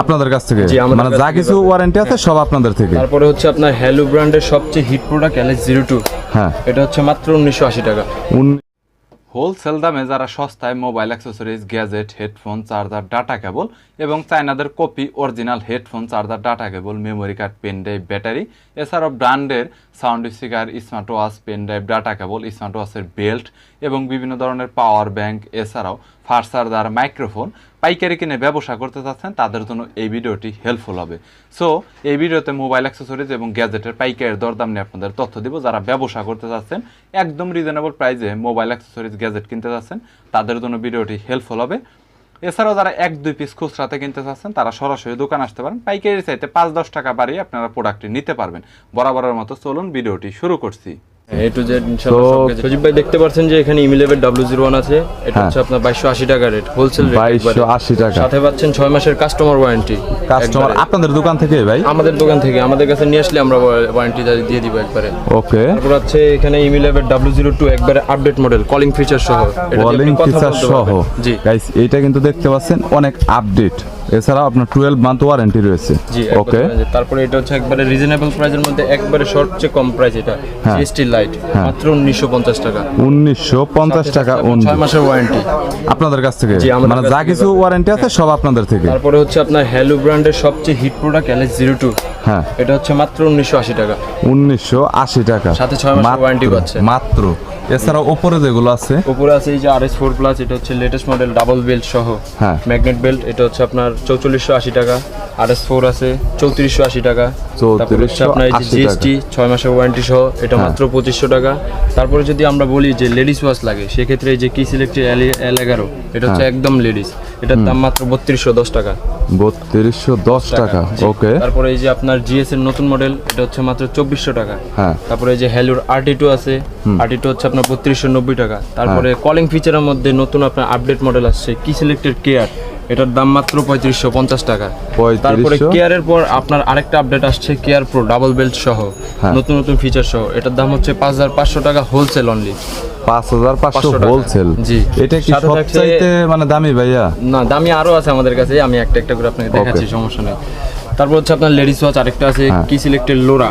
আপনাদের কাছ থেকে? মানে যা কিছু ওয়ারেন্টি আছে সব আপনাদের থেকে? তারপরে হচ্ছে আপনার হ্যালো ব্র্যান্ডের সবচেয়ে hit product L S zero two হ্যাঁ। এটা হচ্ছে মাত্র উনিশশো আশি টাকা। হোলসেল দামে যারা সস্তায় mobile accessories gadget headphone charger data cable এবং চায়নাদের copy original headphone charger data cable memory card pen drive battery এছাড়াও ব্র্যান্ডের sound speaker smart watch pen drive data cable smart ওয়াচের belt এবং বিভিন্ন ধরনের পাওয়ার ব্যাংক এছাড়াও ফাস্ট চার্জার মাইক্রোফোন পাইকারি কিনে ব্যবসা করতে চাচ্ছেন তাদের জন্য এই ভিডিওটি হেল্পফুল হবে। সো এই ভিডিওতে মোবাইল অ্যাক্সেসরিজ এবং গ্যাজেটের পাইকারের দরদাম নিয়ে আপনাদের তথ্য দিব। যারা ব্যবসা করতে চাচ্ছেন একদম রিজনেবল প্রাইসে মোবাইল অ্যাক্সেসরিজ গ্যাজেট কিনতে চাচ্ছেন তাদের জন্য ভিডিওটি হেল্পফুল হবে। এছাড়াও যারা এক, দুই পিস খুচরাতে কিনতে চাচ্ছেন তারা সরাসরি দোকান আসতে পারেন। পাইকারি চাইতে পাঁচ, দশ টাকা বাড়িয়ে আপনারা প্রোডাক্টটি নিতে পারবেন। বরাবরের মতো চলুন ভিডিওটি শুরু করছি। এ টু জেড তো- সজিব ভাই দেখতে পাচ্ছেন যে এখানে ইমিলেভের ডাব্লিউ জিরো ওয়ান আছে। এটা হ্যাঁ। হচ্ছে আপনার বাইশশো আশি টাকা রেট হোলসেল রেট বাইশশো আশি টাকা। সাথে পাচ্ছেন ছয় মাসের কাস্টমার ওয়ারেন্টি কাস্টমার আপনাদের দোকান থেকে ভাই? আমাদের দোকান থেকে আমাদের কাছে নিয়ে আসলে আমরা ওয়ারেন্টি দিয়ে দিব একবারে। ওকে তারপর আছে এখানে ইমিলেভের ডাব্লিউ জিরো টু একবারে আপডেট মডেল কলিং ফিচার সহ। এটা কলিং ফিচার সহ। জি। গাইস এইটা কিন্তু দেখতে পাচ্ছেন অনেক আপডেট এছাড়াও আপনার টুয়েলভ মান্থ ওয়ারেন্টি রয়েছে। ওকে তারপরে এটা হচ্ছে একবারে রিজনেবল প্রাইসের মধ্যে একবারে সবচেয়ে কম প্রাইস এটা। হ্যাঁ। জিএসটি লাইট হ্যাঁ। মাত্র উনিশশো পঞ্চাশ টাকা। উনিশশো পঞ্চাশ টাকা ছয় মাসের ওয়ারেন্টি আপনাদের কাছ থেকে? মানে যা কিছু ওয়ারেন্টি আছে সব আপনাদের থেকে? তারপরে হচ্ছে আপনার হ্যালো ব্র্যান্ডের সবচেয়ে hit product L S zero two হ্যাঁ। এটা হচ্ছে মাত্র উনিশশো আশি টাকা। উনিশশো আশি টাকা। সাথে ছয় মাসের ওয়ারেন্টি পাচ্ছেন। মাত্র। এছাড়াও ওপরে যেগুলো আছে উপরে আছে এই যে আর এস ফোর প্লাস এটা হচ্ছে লেটেস্ট মডেল ডাবল বেল্ট সহ। হ্যাঁ। ম্যাগনেট বেল্ট এটা হচ্ছে আপনার চৌচল্লিশশো আশি টাকা। আর এস ফোর আছে চৌত্রিশশো আশি টাকা। তারপর হচ্ছে আপনার এই যে জিএসটি ছয় মাসের ওয়ারেন্টি সহ এটা হ্যাঁ। মাত্র পঁচিশশো টাকা। তারপরে যদি আমরা বলি যে লেডিস ওয়াচ লাগে সেক্ষেত্রে এই যে কি সিলেক্টেড এল এল এগারো এটা হচ্ছে হ্যাঁ। একদম লেডিস এটার দাম মাত্র বত্রিশশো দশ টাকা। বত্রিশশো দশ টাকা। ওকে তারপরে এই যে আপনার জিএস এর নতুন মডেল এটা হচ্ছে মাত্র চব্বিশশো টাকা। হ্যাঁ। তারপরে এই যে হ্যালোর আরটি টু আছে। আরটি টু হচ্ছে আপনার বত্রিশশো নব্বই টাকা। তারপরে হ্যাঁ। কলিং ফিচারের মধ্যে নতুন আপনার আপডেট মডেল আসছে কি সিলেক্টেড কেয়ার এটার দাম মাত্র পঁয়ত্রিশশো পঞ্চাশ টাকা। তারপরে কেয়ারের পর আপনার আরেকটা আপডেট আসছে কেয়ার প্রো ডাবল বেল্ট সহ হ্যাঁ। নতুন নতুন ফিচার সহ। এটার দাম হচ্ছে পাঁচ হাজার পাঁচশো টাকা হোলসেল অনলি পাঁচ হাজার পাঁচশো টাকা। হোলসেল জি। এটা কি সবচাইতে মানে দামি ভাইয়া? না দামি আরও আছে আমাদের কাছে আমি একটা একটা করে আপনাকে দেখাচ্ছি সমস্যা নেই। তারপর হচ্ছে আপনার লেডিস ওয়াচ আরেকটা আছে হ্যাঁ। কি সিলেক্টেড লোরা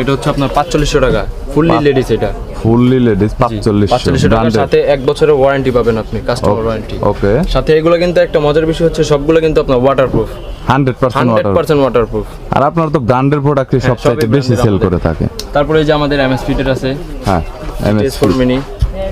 এটা হচ্ছে আপনার পাঁচচল্লিশশো টাকা ফুললি লেডিস এটা। ফুললি লেডিস পাঁচচল্লিশশো পাঁচচল্লিশশো টাকার সাথে এক বছরের ওয়ারেন্টি পাবেন আপনি কাস্টমার ওয়ারেন্টি ওকে সাথে এগুলো কিন্তু একটা মজার বিষয় হচ্ছে সবগুলো কিন্তু আপনার waterproof hundred percent hundred water percent waterproof আর আপনার তো ব্র্যান্ডের প্রোডাক্টই হ্যাঁ, সবচাইতে বেশি সেল করে থাকে। তারপরে এই যে আমাদের এমএস ফিটের আছে হ্যাঁ M S four mini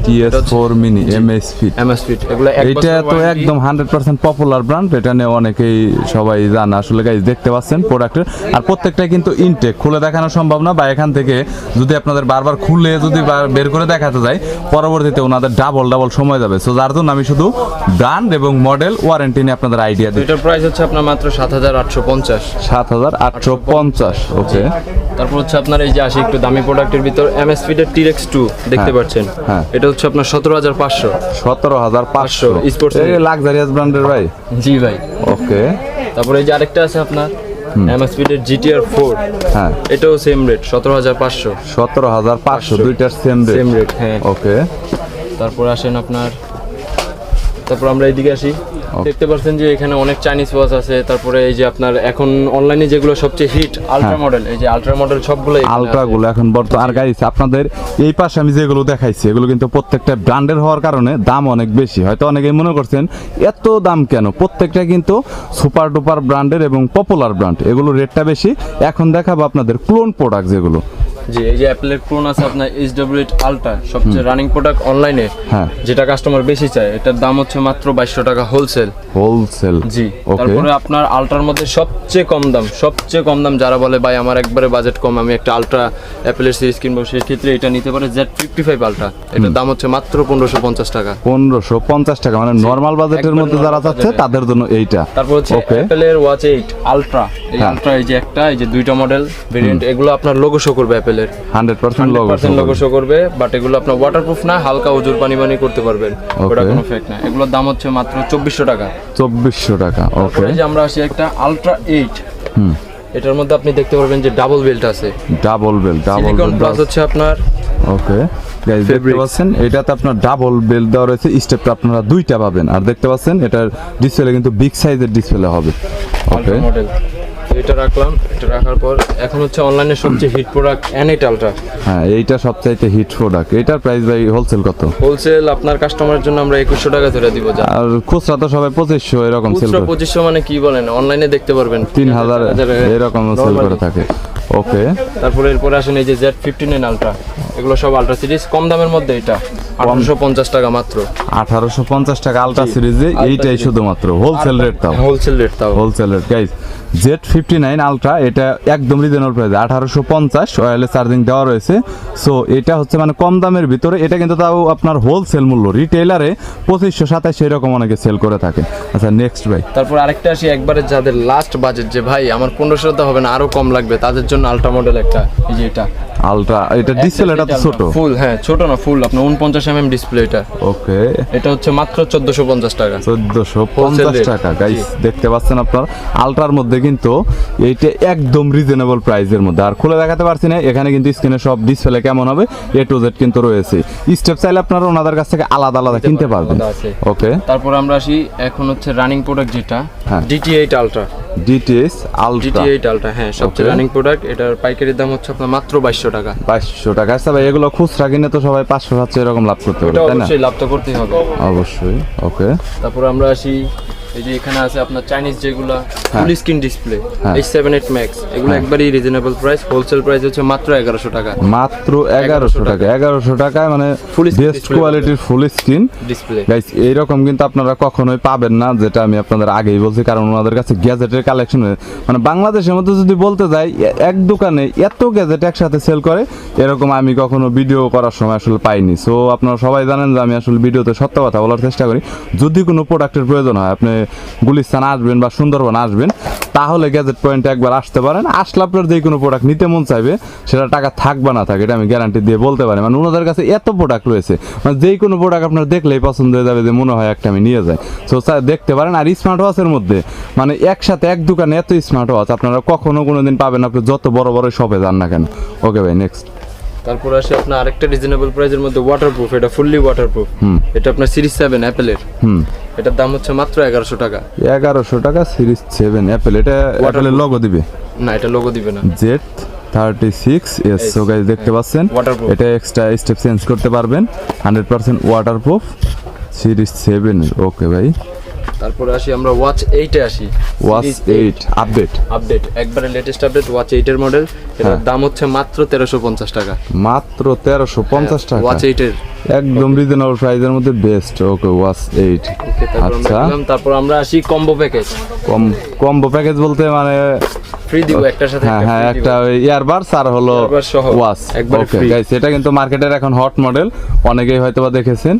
T S four mini M S fit M S fit এগুলো এক তো একদম হান্ড্রেড পার্সেন্ট পপুলার ব্র্যান্ড এটা নিয়ে অনেকেই সবাই জানে। আসলে গাইজ দেখতে পাচ্ছেন প্রোডাক্টের আর প্রত্যেকটা কিন্তু ইনটেক খুলে দেখানো সম্ভব না। বা এখান থেকে যদি আপনাদের বারবার খুলে যদি বের করে দেখাতে যায় পরবর্তীতে ওনাদের ডাবল ডাবল সময় যাবে। সো যার জন্য আমি শুধু ব্র্যান্ড এবং মডেল ওয়ারেন্টি নিয়ে আপনাদের আইডিয়া দিই এটার প্রাইস হচ্ছে আপনার মাত্র সাত হাজার আটশো পঞ্চাশ। সাত হাজার আটশো পঞ্চাশ ওকে তারপর হচ্ছে আপনার এই যে আসি একটু দামি প্রোডাক্টের ভিতর এমএস ফিটের টিরেক্স টু দেখতে পাচ্ছেন? হ্যাঁ। এটা হচ্ছে আপনার সতেরো হাজার পাঁচশো। সতেরো হাজার পাঁচশো। 500, sports লাক্সারিয়াস ব্র্যান্ডের ভাই। জি ভাই। ওকে তারপরে এই যে আরেকটা আছে আপনার এমএস ফিটের জিটিআর ফোর হ্যাঁ। এটাও সেম রেট সতেরো হাজার পাঁচশো। সতেরো হাজার পাঁচশো দুইটার সেম রেট সেম রেট হ্যাঁ। ওকে তারপর আসেন আপনার তারপর আমরা এইদিকে আসি। দেখতে পাচ্ছেন যে এখানে অনেক চাইনিজ ওয়াচ আছে তারপরে এই যে আপনার এখন অনলাইনে যেগুলো সবচেয়ে হিট আলট্রা। মডেল এই যে আলট্রা মডেল সবগুলো আলট্রা গুলো এখন বর্তমান আর গাইস আপনাদের এই পাশে আমি যেগুলো দেখাইছি এগুলো কিন্তু প্রত্যেকটা ব্র্যান্ডের হওয়ার কারণে দাম অনেক বেশি। হয়তো অনেকেই মনে করছেন এত দাম কেন? প্রত্যেকটা কিন্তু সুপার ডুপার ব্র্যান্ডের এবং পপুলার ব্র্যান্ড এগুলো রেটটা বেশি। এখন দেখাবো আপনাদের ক্লোন প্রোডাক্ট যেগুলো। জি এই যে অ্যাপেলের ক্রোন আছে আপনার এইচ ডাব্লিউ এইট আলট্রা সবচেয়ে রানিং প্রোডাক্ট অনলাইনে হ্যাঁ। যেটা কাস্টমার বেশি চায় এটার দাম হচ্ছে মাত্র বাইশশো টাকা হোলসেল হোলসেল জি তারপরে আপনার আলট্রার মধ্যে সবচেয়ে কম দাম সবচেয়ে কম দাম যারা বলে ভাই আমার একবারে বাজেট কম আমি একটা আলট্রা অ্যাপেলের সিরিজ কিনবো সেই ক্ষেত্রে এটা নিতে পারে জেড ফিফটি ফাইভ আলট্রা এটার দাম হচ্ছে মাত্র পনেরোশো পঞ্চাশ টাকা। পনেরোশো পঞ্চাশ টাকা মানে নর্মাল বাজেটের মধ্যে যারা চাচ্ছে তাদের জন্য এইটা। তারপর হচ্ছে অ্যাপেলের ওয়াচ এইট আলট্রা এই হ্যাঁ। আলট্রা এই যে একটা এই যে দুইটা মডেল ভেরিয়েন্ট এগুলো আপনার লোগো শো করবে অ্যাপেলের hundred percent logo percent logo show করবে। বাট এগুলো আপনার ওয়াটারপ্রুফ না হালকা উজুর পানি পানি করতে পারবেন। ওটা কোনো ফেক না। এগুলোর দাম হচ্ছে মাত্র চব্বিশশো টাকা। চব্বিশশো টাকা ওকে যে আমরা আসি একটা আলট্রা এইট হুম। এটার মধ্যে আপনি দেখতে পারবেন যে ডাবল বেল্ট আছে। Double bell double silicon plus হচ্ছে আপনার ওকে গাইস দেখতে পাচ্ছেন এটাতে আপনার ডাবল বেল্ট দেওয়া রয়েছে স্টেপটা আপনারা দুইটা পাবেন। আর দেখতে পাচ্ছেন এটার ডিসপ্লে কিন্তু বিগ সাইজের ডিসপ্লে হবে। ওকে মডেল এটা রাখলাম এটা রাখার পর এখন হচ্ছে অনলাইনে সবচেয়ে হিট প্রোডাক্ট আলট্রা হ্যাঁ এইটা সবচাইতে হিট প্রোডাক্ট এটার প্রাইস ভাই হোলসেল কত? হোলসেল আপনার কাস্টমারের জন্য আমরা একুশশো টাকা ধরে দিব যা। আর খুচরা তো সবাই পঁচিশশো এরকম সেল করে। পঁচিশশো মানে কি বলেন? অনলাইনে দেখতে পারবেন। তিন হাজার এরকম সেল করে থাকে। ওকে তারপরে এরপরে আসেন এই যে জেড ফিফটি নাইন আলট্রা এগুলো সব আলট্রা সিরিজ কম দামের মধ্যে এটা। আঠারোশো পঞ্চাশ টাকা মাত্র। আঠারোশো পঞ্চাশ টাকা আলট্রা সিরিজে এইটাই শুধুমাত্র। হোলসেল রেট তাও। হোলসেল রেট তাও। Wholesale rate guys Z fifty nine ultra এটা একদম রিজনেবল প্রাইস আঠারোশো পঞ্চাশ ওয়ারলেস চার্জিং দেওয়া রয়েছে। সো এটা হচ্ছে মানে কম দামের ভিতরে এটা কিন্তু তাও আপনার হোলসেল মূল্য। রিটেলারে পঁচিশশো সাতাশ এরকম অনেকে সেল করে থাকে। আচ্ছা নেক্সট ভাই। তারপর আরেকটা আসি একবারে যাদের লাস্ট বাজেট যে ভাই আমার পনেরোশো তো হবে না আরও কম লাগবে তাদের জন্য আলট্রা মডেল একটা এই যে এটা। আলট্রা এটা ডিসপ্লেটা তো ছোট। ফুল হ্যাঁ ছোট না ফুল আপনার উনপঞ্চাশ এম এম ডিসপ্লে এটা। ওকে এটা হচ্ছে মাত্র চোদ্দশো পঞ্চাশ টাকা। চোদ্দশো পঞ্চাশ rate, টাকা গাইস দেখতে পাচ্ছেন আপনার? আলট্রার মধ্যে কিন্তু এইটা একদম রিজনেবল প্রাইসের মধ্যে। আর খুলে দেখাতে পারছি না এখানে কিন্তু স্ক্রিনে সব ডিসপ্লে কেমন হবে এ টু জেড কিন্তু রয়েছে। স্টেপ চাইলে আপনারা ওনাদের কাছ থেকে আলাদা আলাদা কিনতে পারবেন। ওকে তারপর আমরা আসি এখন হচ্ছে রানিং প্রোডাক্ট যেটা হ্যাঁ। D T eight ultra D T S ultra D T eight ultra হ্যাঁ সবচেয়ে রানিং প্রোডাক্ট এটার পাইকারি দাম হচ্ছে আপনার মাত্র বাইশশো টাকা। বাইশশো টাকা। আচ্ছা ভাই এগুলো খুচরা কিনে তো সবাই পাঁচশো সাতশো এরকম লাভ করতে পারে তাই না? অবশ্যই লাভ তো করতেই হবে। অবশ্যই ওকে তারপর আমরা আসি এই যে এখানে আছে আপনার চাইনিজ যেগুলো। Full screen display. H seven eight max এগুলো হ্যাঁ। একবারই রিজনেবল প্রাইস হোলসেল প্রাইস হচ্ছে মাত্র এগারোশো টাকা। মাত্র এগারোশো টাকা। এগারোশো টাকায় মানে ফুল বেস্ট কোয়ালিটির ফুল স্ক্রিন ডিসপ্লে গাইস এইরকম কিন্তু আপনারা কখনোই পাবেন না যেটা আমি আপনাদের আগেই বলছি কারণ ওনাদের কাছে গ্যাজেটের কালেকশন মানে বাংলাদেশের মধ্যে যদি বলতে যাই এক দোকানে এত গ্যাজেট একসাথে সেল করে এরকম আমি কখনো ভিডিও করার সময় আসলে পাইনি। সো আপনারা সবাই জানেন যে আমি আসলে ভিডিওতে সত্য কথা বলার চেষ্টা করি। যদি কোনো প্রোডাক্টের প্রয়োজন হয় আপনি গুলিস্তান আসবেন বা সুন্দরবন আসবেন, তাহলে গ্যাজেট পয়েন্টে একবার আসতে পারেন। আসলে আপনার যে কোনো প্রোডাক্ট নিতে মন চাইবে, সেটা টাকা থাকবে না থাকে, এটা আমি গ্যারান্টি দিয়ে বলতে পারি। মানে ওনাদের কাছে এত প্রোডাক্ট রয়েছে মানে যেই কোনো প্রোডাক্ট আপনার দেখলেই পছন্দ হয়ে যাবে যে মনে হয় একটা আমি নিয়ে যাই। সো স্যার দেখতে পারেন, আর স্মার্ট ওয়াচের মধ্যে মানে একসাথে এক দোকানে এত স্মার্ট ওয়াচ আপনারা কখনো কোনো দিন পাবেন, আপনি যত বড় বড় শপে যান না কেন। ওকে ভাই নেক্সট তারপর আসে আপনার আরেকটা রিজনেবল প্রাইসের মধ্যে ওয়াটারপ্রুফ এটা ফুললি ওয়াটারপ্রুফ এটা আপনার সিরিজ সেভেন অ্যাপেলের হুম। এটার দাম হচ্ছে মাত্র এগারোশো টাকা। এগারোশো টাকা সিরিজ সেভেন অ্যাপেল এটা অ্যাপেলের লোগো দিবে? না এটা লোগো দিবে না। Z thirty six S so guys দেখতে পাচ্ছেন. এটা এক্সট্রা স্টেপ চেঞ্জ করতে পারবেন। Hundred percent waterproof series seven okay ভাই। তারপরে আসি আমরা ওয়াচ এইটে আসি। ওয়াচ এইট আপডেট আপডেট একবারে লেটেস্ট আপডেট ওয়াচ এইটের মডেল এটার হ্যাঁ। দাম হচ্ছে মাত্র তেরোশো পঞ্চাশ টাকা। মাত্র তেরোশো পঞ্চাশ টাকা। ওয়াচ এইটের একদম রিজনেবল প্রাইসের মধ্যে বেস্ট ওকে ওয়াচ এইট তারপর আমরা আচ্ছা। তারপর আমরা আসি কম্বো প্যাকেজ কম কম্বো প্যাকেজ বলতে মানে ফ্রি দিব একটার সাথে হ্যাঁ হ্যাঁ একটা ইয়ারবাডস আর হলো ওয়াচ একবারে ওকে। গাইস এটা কিন্তু মার্কেটের এখন হট মডেল অনেকেই হয়তোবা দেখেছেন।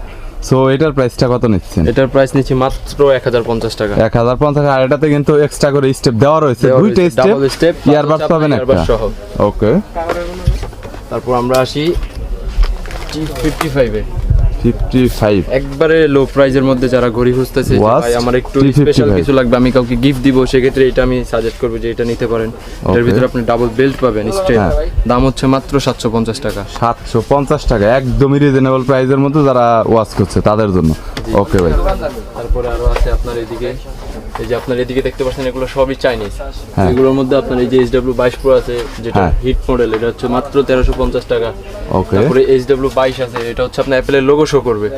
সো এটার প্রাইসটা কত নিচ্ছেন? এটার প্রাইস নিচ্ছি মাত্র 1050 টাকা। 1050 আর এটাতে কিন্তু এক্সট্রা করে স্টেপ দেওয়া রয়েছে। দুইটা স্টেপ স্টেপ ইয়ারবাস পাবেন একটা। ওকে তারপর আমরা আসি টি 55 এ 55 একবারে লো প্রাইজের মধ্যে যারা ঘড়ি খুঁজতেছে ভাই আমার একটু স্পেশাল কিছু লাগবে আমি কাউকে গিফট দিব সেক্ষেত্রে এটা আমি সাজেস্ট করব যে এটা নিতে পারেন। এর ভিতরে আপনি ডাবল বেল্ট পাবেন হ্যাঁ। স্টেট হ্যাঁ। দাম হচ্ছে মাত্র 750 টাকা। 750 টাকা একদমই রিজনেবল প্রাইজের মধ্যে যারা ওয়াচ করছে তাদের জন্য। ওকে ভাই। তারপরে আরও আছে আপনার এদিকে। এই যে আপনার এদিকে দেখতে পাচ্ছেন এগুলো সবই চাইনিজ হ্যাঁ। এগুলোর মধ্যে আপনার এই যে এইচ ডাব্লিউ বাইশ প্রো আছে যেটা হ্যাঁ। হিট মডেল এটা হচ্ছে মাত্র তেরোশো পঞ্চাশ টাকা। তারপরে এইচ ডাব্লিউ বাইশ আছে এটা হচ্ছে আপনার অ্যাপেলের লোগো শো করবে।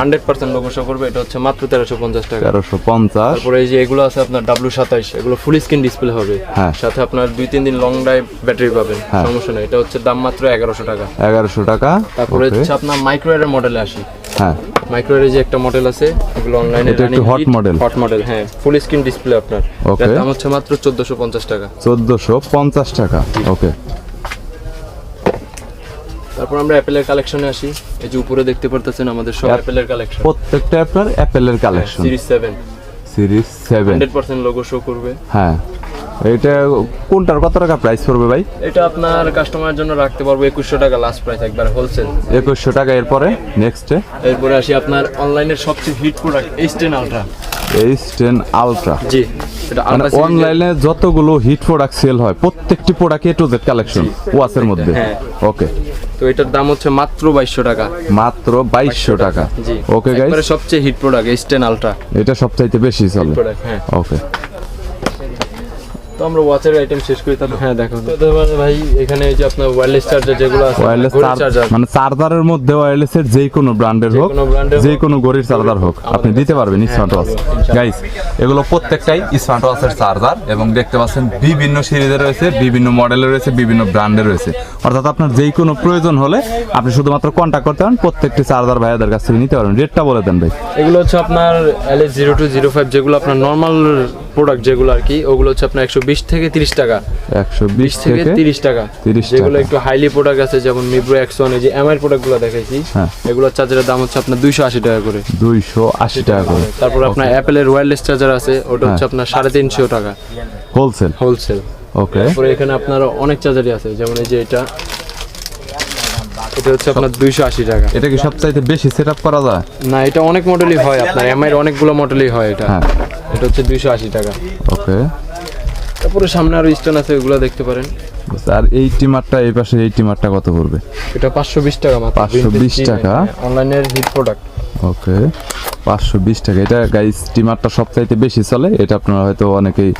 Hundred percent. লোগো শো করবে এটা হচ্ছে মাত্র তেরোশো পঞ্চাশ টাকা। তেরোশো পঞ্চাশ। তারপরে এই যে এগুলো আছে আপনার ডাব্লু সাতাইশ এগুলো ফুল স্ক্রিন ডিসপ্লে হবে। হ্যাঁ। সাথে আপনার দুই তিন দিন লং ড্রাইভ ব্যাটারি পাবেন হ্যাঁ। সমস্যা নেই। এটা হচ্ছে দাম মাত্র এগারোশো টাকা। এগারোশো টাকা। তারপরে হচ্ছে আপনার মাইক্রোয়ারের মডেলে আসি। হ্যাঁ। মাইক্রোওয়েভের যে একটা মডেল আছে এগুলো অনলাইনে এটা একটু hot model। হট মডেল হ্যাঁ ফুল স্ক্রিন ডিসপ্লে আপনার. এটার দাম হচ্ছে মাত্র 1450 টাকা। চোদ্দোশো পঞ্চাশ টাকা ওকে তারপর আমরা অ্যাপেলের কালেকশনে আসি। এই যে উপরে দেখতে পারতেছেন আমাদের সব অ্যাপেলের কালেকশন প্রত্যেকটা আপনার অ্যাপেলের collection series 7 series seven 100% logo show করবে। হ্যাঁ। এটা কোনটার কত টাকা প্রাইস পড়বে ভাই? এটা আপনার কাস্টমারের জন্য রাখতে পারব 2100 টাকা লাস্ট প্রাইস একবার হোলসেল একুশশো টাকা এরপরে নেক্সটে এরপরে আসি আপনার অনলাইনের সবচেয়ে hit product H ten ultra H ten ultra জি এটা মানে অনলাইনে যতগুলো হিট প্রোডাক্ট সেল হয় প্রত্যেকটি product A to Z collection ওয়াচের মধ্যে। হ্যাঁ। ওকে তো এটার দাম হচ্ছে মাত্র বাইশশো টাকা। মাত্র বাইশশো টাকা। জি। ওকে গাইস সবচেয়ে hit product S ten ultra এটা সবচাইতে বেশি চলে। প্রোডাক্ট হ্যাঁ। ওকে তো আমরা ওয়াচের আইটেম শেষ করি তাহলে হ্যাঁ দেখো। তো ভাই এখানে এই যে আপনার ওয়্যারলেস চার্জার যেগুলো আছে ওয়্যারলেস চার্জার মানে চার্জারের মধ্যে ওয়্যারলেস এর যে কোনো ব্র্যান্ডের হোক যে কোনো চার্জার হোক আপনি দিতে পারবেন স্মার্ট ওয়াচ গাইস এগুলো প্রত্যেকটাই স্মার্ট ওয়াচের চার্জার এবং দেখতে পাচ্ছেন বিভিন্ন সিরিজে রয়েছে বিভিন্ন মডেলের রয়েছে বিভিন্ন ব্র্যান্ডের রয়েছে। অর্থাৎ আপনার যেই কোনো প্রয়োজন হলে আপনি শুধুমাত্র কন্ট্যাক্ট করতে পারেন প্রত্যেকটি চার্জার ভাইয়াদের কাছ থেকে নিতে পারবেন। রেটটা বলে দেন ভাই। এগুলো হচ্ছে আপনার L S zero two zero five যেগুলো আপনার নর্মাল প্রোডাক্ট যেগুলো আর কি ওগুলো হচ্ছে আপনার একশো বিশ থেকে তিরিশ টাকা। একশো বিশ থেকে তিরিশ টাকা। 30 যেগুলো একটু হাইলি প্রোডাক্ট আছে যেমন মিব্রো এক্সন এই যে এমআই প্রোডাক্টগুলো দেখাইছি হ্যাঁ। এগুলোর চার্জারের দাম হচ্ছে আপনার দুইশো আশি টাকা করে। দুইশো আশি টাকা করে। তারপর আপনার অ্যাপেলের ওয়্যারলেস চার্জার আছে ওটা হচ্ছে আপনার সাড়ে তিনশো টাকা। হোলসেল হোলসেল ওকে তারপরে এখানে আপনার অনেক চার্জারই আছে যেমন এই যে এটা। এটা হচ্ছে আপনার দুইশো আশি টাকা। এটা কি সবচাইতে বেশি সেট আপ করা যায়? না এটা অনেক মডেলই হয় আপনার এমআই এর অনেকগুলো মডেলই হয় এটা। হ্যাঁ। এটা হচ্ছে দুইশো আশি টাকা। ওকে তারপরে সামনে আরও স্টোন আছে ওগুলো দেখতে পারেন। আর এই টিমারটা এই পাশে এই টিমারটা কত পড়বে? এটা পাঁচশো বিশ টাকা মাত্র 520 টাকা? অনলাইনের হিট প্রোডাক্ট ওকে পাঁচশো বিশ টাকা। এটা গাইস স্টিমারটা সবচাইতে বেশি চলে। এটা আপনারা হয়তো অনেকেই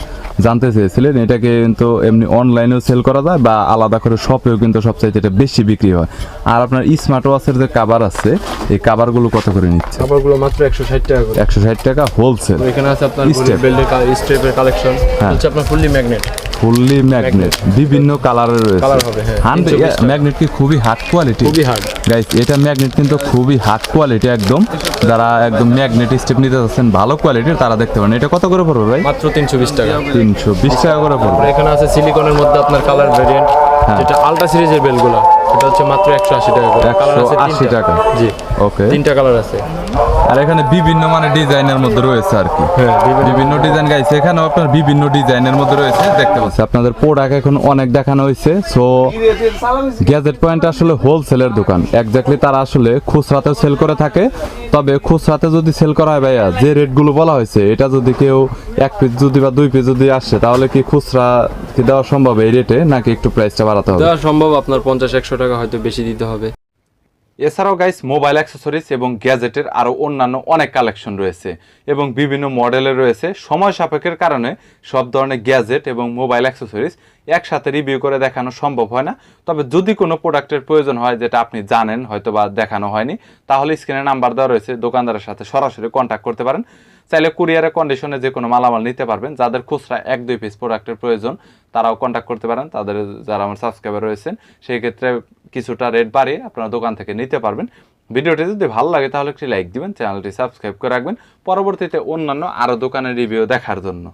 জানতে চেয়েছিলেন। এটাকে কিন্তু এমনি অনলাইনেও সেল করা যায় বা আলাদা করে শপেও কিন্তু সবচাইতে এটা বেশি বিক্রি হয়। আর আপনার স্মার্ট ওয়াচের যে কাভার আছে এই কাভারগুলো কত করে নিচ্ছে? খাবারগুলো মাত্র একশো ষাট টাকা একশো ষাট টাকা হোলসেল এখানে আছে আপনার. স্টেপের কালেকশন হ্যাঁ। হচ্ছে আপনার ফুললি ম্যাগনেট ফুললি ম্যাগনেট বিভিন্ন কালারের রয়েছে। Colour হবে। হান্ড্রেড 320 টাকা। ম্যাগনেট কি খুবই হার্ড কোয়ালিটি খুবই হার্ড গাইস এটা ম্যাগনেট কিন্তু খুবই হার্ড কোয়ালিটি একদম। যারা একদম ম্যাগনেট স্টেপ নিতে যাচ্ছেন ভালো কোয়ালিটির তারা দেখতে পারেন। এটা কত করে পড়বে ভাই? মাত্র তিনশো বিশ টাকা। তিনশো বিশ টাকা করে পড়বে। এখানে আছে সিলিকনের মধ্যে আপনার কালার ভেরিয়েন্ট এটা যেটা আলট্রা সিরিজের বেলগুলো এটা হচ্ছে মাত্র একশো আশি টাকা করে। কালার আছে 180 টাকা। জি। ওকে তিনটা কালার আছে। আর এখানে বিভিন্ন মানে ডিজাইনের মধ্যে রয়েছে আর কি। হ্যাঁ বিভিন্ন ডিজাইন গাইছে। এখানেও আপনার বিভিন্ন ডিজাইনের মধ্যে রয়েছে দেখতে পাচ্ছি আপনাদের প্রোডাক্ট এখন অনেক দেখানো হয়েছে। সো গ্যাজেট পয়েন্ট আসলে হোলসেলের দোকান। এক্স্যাক্টলি তারা আসলে খুচরাতে সেল করে থাকে। তবে খুচরাতে যদি সেল করা হয় ভাইয়া যে রেটগুলো বলা হয়েছে এটা যদি কেউ এক পিস যদি বা দুই পিস যদি আসে তাহলে কি খুচরা কি দেওয়া সম্ভব এই রেটে নাকি একটু প্রাইসটা বাড়াতে হবে? দেওয়া সম্ভব আপনার পঞ্চাশ একশো টাকা হয়তো বেশি দিতে হবে। এছাড়াও গাইস মোবাইল অ্যাক্সেসরিজ এবং গ্যাজেটের আরও অন্যান্য অনেক কালেকশন রয়েছে এবং বিভিন্ন মডেলের রয়েছে। সময় সাপেক্ষের কারণে সব ধরনের গ্যাজেট এবং মোবাইল অ্যাক্সেসরিজ একসাথে রিভিউ করে দেখানো সম্ভব হয় না। তবে যদি কোনো প্রোডাক্টের প্রয়োজন হয়, যেটা আপনি জানেন হয়তো বা দেখানো হয়নি, তাহলে স্ক্রিনে নাম্বার দেওয়া রয়েছে। দোকানদারের সাথে সরাসরি কন্ট্যাক্ট করতে পারেন। চাইলে কুরিয়ারের কন্ডিশনে যে কোনো মালামাল নিতে পারবেন। যাদের খুচরা এক, দুই পিস প্রোডাক্টের প্রয়োজন, তারাও কন্ট্যাক্ট করতে পারেন। তাদের যারা আমার সাবস্ক্রাইবার রয়েছেন, সেই ক্ষেত্রে কিছুটা রেট বাড়িয়ে আপনারা দোকান থেকে নিতে পারবেন। ভিডিওটি যদি ভালো লাগে তাহলে একটি লাইক দিবেন, চ্যানেলটি সাবস্ক্রাইব করে রাখবেন। পরবর্তীতে অন্যান্য আরও দোকানের রিভিউ দেখার জন্য।